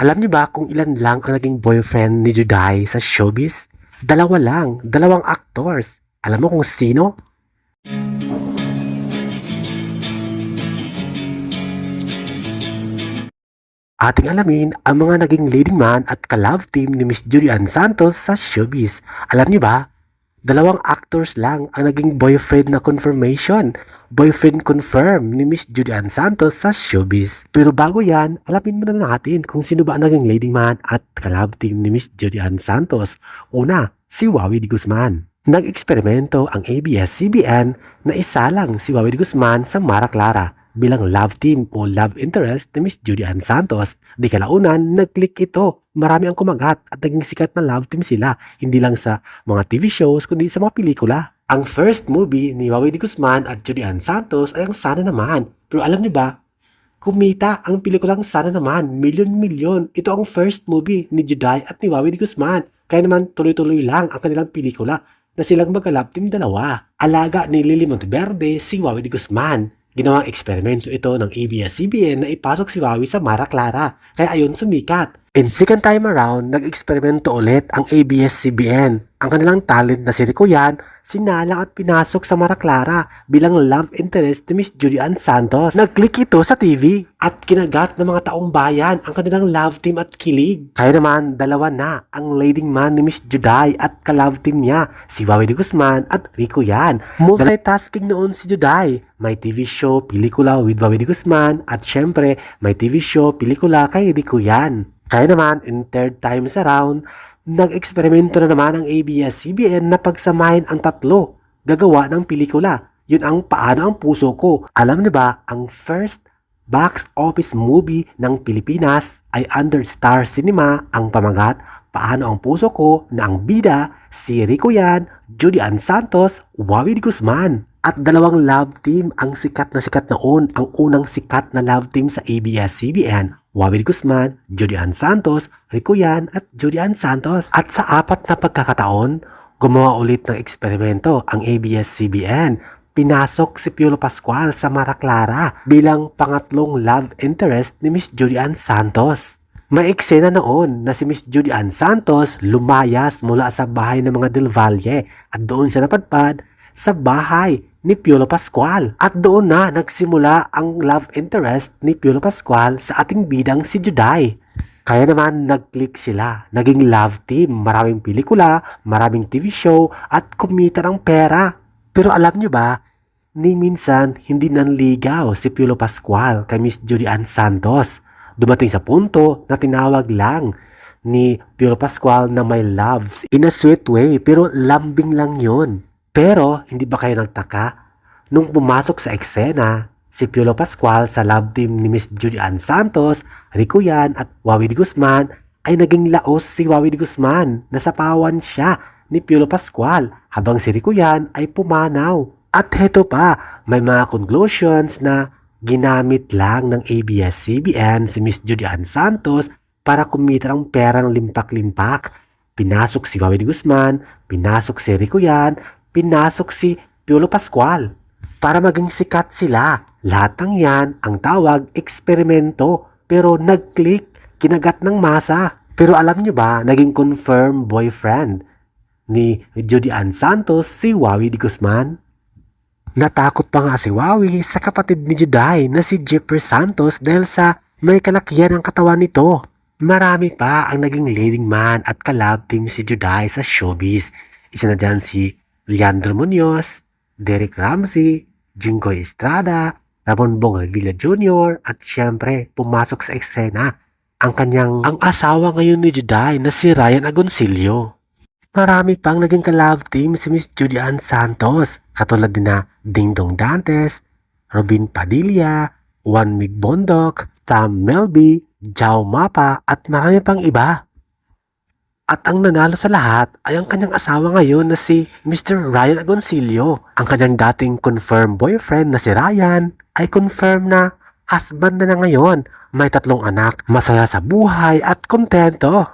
Alam niyo ba kung ilan lang ang naging boyfriend ni Juday sa showbiz? Dalawa lang, dalawang actors. Alam mo kung sino? Ating alamin ang mga naging leading man at ka-love team ni Miss Julian Santos sa showbiz. Alam niyo ba, dalawang actors lang ang naging boyfriend na confirmation. Boyfriend confirm ni Miss Julian Santos sa showbiz. Pero bago yan, alamin muna natin kung sino ba ang naging leading man at ka-love team ni Miss Julian Santos. Una, si Wawi Di Guzman. Nag-eksperimento ang ABS-CBN na isa lang si Wawi Di Guzman sa Mara Clara bilang love team o love interest ni Miss Julian Santos. Di kalaunan, nag-click ito. Marami ang kumagat at naging sikat na love team sila, hindi lang sa mga TV shows kundi sa mga pelikula. Ang first movie ni Wawi Di Guzman at Julian Santos ay ang Sana Naman. Pero alam niyo ba, kumita ang pelikulang Sana Naman, milyon-milyon. Ito ang first movie ni Juday at ni Wawi Di Guzman. Kaya naman tuloy-tuloy lang ang kanilang pelikula na silang magka-love team dalawa. Alaga ni Lily Monteverde si Wawi Di Guzman. Ginawang eksperimento ito ng ABS-CBN na ipasok si Wawi sa Mara Clara, kaya ayon sumikat. And second time around, nag-eksperimento ulit ang ABS-CBN. Ang kanilang talent na si Rico Yan, sinalang at pinasok sa Mara Clara bilang love interest ni Miss Julian Santos. Nag-click ito sa TV at kinagat ng mga taong bayan ang kanilang love team at kilig. Kaya naman, dalawa na ang leading man ni Miss Juday at ka-love team niya, si Wawi de Guzman at Rico Yan. Multitasking noon si Juday. May TV show, pelikula with Wawi de Guzman at syempre, may TV show, pelikula kay Rico Yan. Kaya naman, in third times around, nag-eksperimento na naman ang ABS-CBN na pagsamahin ang tatlo. Gagawa ng pelikula. Yun ang paano ang puso ko. Alam niyo ba, ang first box office movie ng Pilipinas ay under Star Cinema ang pamagat Paano ang puso ko na ang bida si Rico Yan, Julian Santos, Wawi de Guzman. At dalawang love team ang sikat na sikat noon. Ang unang sikat na love team sa ABS-CBN, Wawi de Guzman, Julian Santos, Rico Yan at Julian Santos. At sa apat na pagkakataon, gumawa ulit ng eksperimento ang ABS-CBN pinasok si Piolo Pascual sa Mara Clara bilang pangatlong love interest ni Miss Julian Santos. May eksena noon na si Miss Julian Santos lumayas mula sa bahay ng mga Del Valle at doon siya napadpad sa bahay ni Piolo Pascual. At doon na nagsimula ang love interest ni Piolo Pascual sa ating bidang si Juday. Kaya naman nag-click sila, naging love team, maraming pelikula, maraming TV show at kumita ng pera. Pero alam nyo ba, ni minsan hindi nanligaw si Piolo Pascual kay Miss Julian Santos. Dumating sa punto na tinawag lang ni Piolo Pascual na may loves in a sweet way pero lambing lang yon. Pero hindi ba kayo nagtaka? Nung pumasok sa eksena, si Piolo Pascual sa love team ni Miss Julian Santos, Rico Yan at Wawi de Guzman ay naging laos si Wawi de Guzman. Nasapawan siya ni Piolo Pascual habang si Rico Yan ay pumanaw. At heto pa, may mga conclusions na ginamit lang ng ABS-CBN si Miss Julian Santos para kumita ng pera ng limpak-limpak. Pinasok si Wawi de Guzman, pinasok si Rico Yan, pinasok si Piolo Pascual. Para maging sikat sila, lahat ng yan ang tawag eksperimento pero nag-click, kinagat ng masa. Pero alam nyo ba, naging confirmed boyfriend ni Julian Santos si Wawi de Guzman? Natakot pa nga si Wawi sa kapatid ni Juday na si Jeffrey Santos dahil sa may kalakihan ang katawan nito. Marami pa ang naging leading man at kalab team si Juday sa showbiz. Isa na dyan si Leandro Munoz, Derek Ramsey, Jingoy Estrada, Ramon Bong Revilla Jr. at syempre pumasok sa eksena ang kanyang ang asawa ngayon ni Juday na si Ryan Agoncillo. Marami pang naging ka-love team si Miss Julian Santos, katulad din na Ding Dong Dantes, Robin Padilla, Juan Mig Bondok, Tam Melby, Jao Mapa at marami pang iba. At ang nanalo sa lahat ay ang kanyang asawa ngayon na si Mr. Ryan Agoncillo. Ang kanyang dating confirmed boyfriend na si Ryan ay confirm na husband na na ngayon. May tatlong anak, masaya sa buhay at kontento.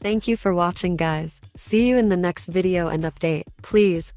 Thank Thank you for watching guys. See you in the next video and update. Please,